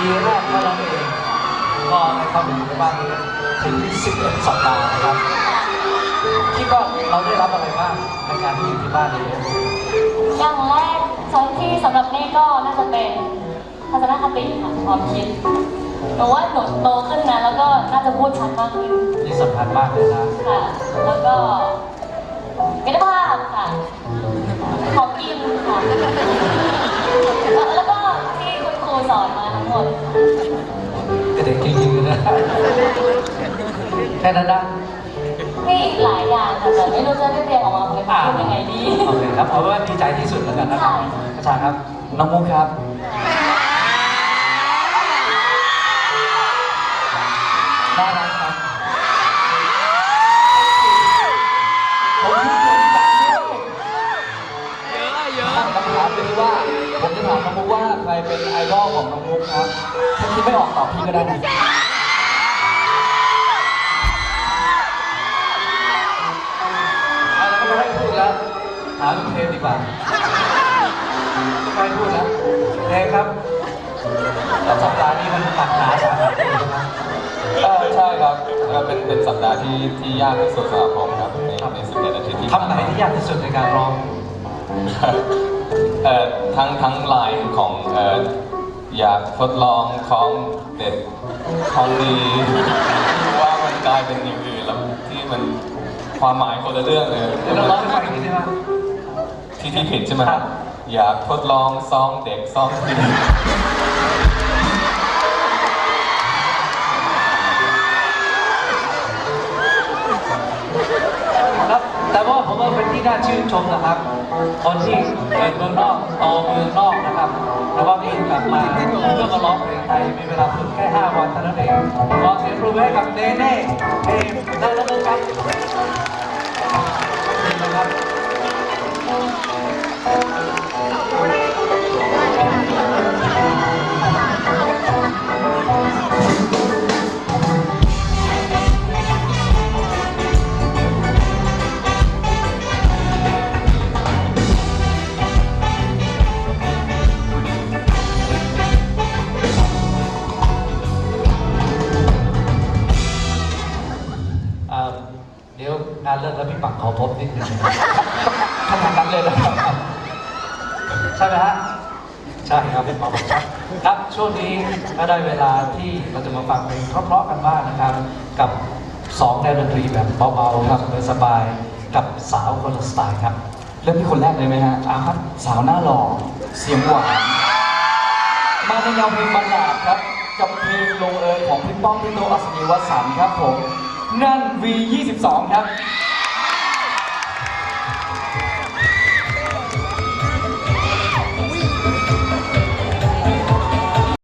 ปีแรกเท่านั้นเองก็ให้เข้ามาอยู่ในบ้านนี้ถึง 11 สัปดาห์นะครับคิดว่าเราได้รับอะไรบ้างในการที่อยู่ที่บ้านนี้อย่างแรกสอนที่สำหรับเน่ก็น่าจะเป็นทัศนคติค่ะความคิดหนูว่าหนูโตขึ้นนะแล้วก็น่าจะพูดชัดมากขึ้นนี่สำคัญมากเลยนะค่ะ แล้วก็มิตรภาพค่ะ แค่นั้นนะมีอีกหลายอย่างค่ะแต่ไม่รู้จะเรียบเรียงออกมาเป็นพูดยังไงดี โอเคครับเอาเป็นว่าดีใจที่สุดแล้วกันนะครับใช่อาจารย์ครับ น้องมุกครับ น่ารักครับผมที่เกิดจากนี้เยอะเยอะคำถามคือว่า ผมจะถามน้องมุกว่าใครเป็นไอดอลของน้องมุกครับ ถ้าคิดไม่ออกตอบพี่ก็ได้นะ หาลูกเพลงดีกว่าไม่พูดแล้วเพลงครับแต่สัปดาห์นี้มันหนักหนาสาหัสเลยนะครับเออใช่ครับก็เป็นเป็นสัปดาห์ที่ที่ยากที่สุดสำหรับผมครับในในสิบเอ็ดอาทิตย์ที่ทำไหนที่ยากที่สุดในการร้อง เอ่อทั้งทั้งไลน์ของเอ่ออยากทดลองของเด็ดของดีว่ามันกลายเป็นอย่างอื่นแล้วที่มันความหมายคนละเรื่องเลยเดี๋ยวเราร้องให้ฟังอีกทีได้ไหม ที่ที่ผิดใช่ไหมครับอยากทดลองซองเด็กซองดีครับแต่ว่าผมว่าเป็นที่น่าชื่นชมนะครับ คนที่เกิดเมืองนอกโตเมืองนอกนะครับแล้วก็มีกลับมาเพื่อมาร้องเพลงไทยมีเวลาฝึกแค่ 5 วันเท่านั้นเองขอเสียงปรบมือให้กับเนเน่เอมได้แล้วนะครับาเลิกแล้วพี่ปักขอพบนิดนึงขนาดนั้นเลยนะครับ ใช่ไหมฮะ ใช่ครับพี่ปักบอกครับครับ ช่วงนี้ก็ได้เวลาที่เราจะมาฟังเพลงเพราะๆกันบ้างนะครับ กับสองแนวดนตรีแบบเบาๆครับสบายกับสาวคนละสไตล์ครับ เริ่มที่คนแรกเลยไหมฮะอาครับ สาวหน้าหล่อ เสียงหวาน มาในแนวเพลงบัลลาดครับ กับเพลงลงเอยของพี่ป้องพี่โตอัศนีวสันต์ครับผม นั่น V22 ครับ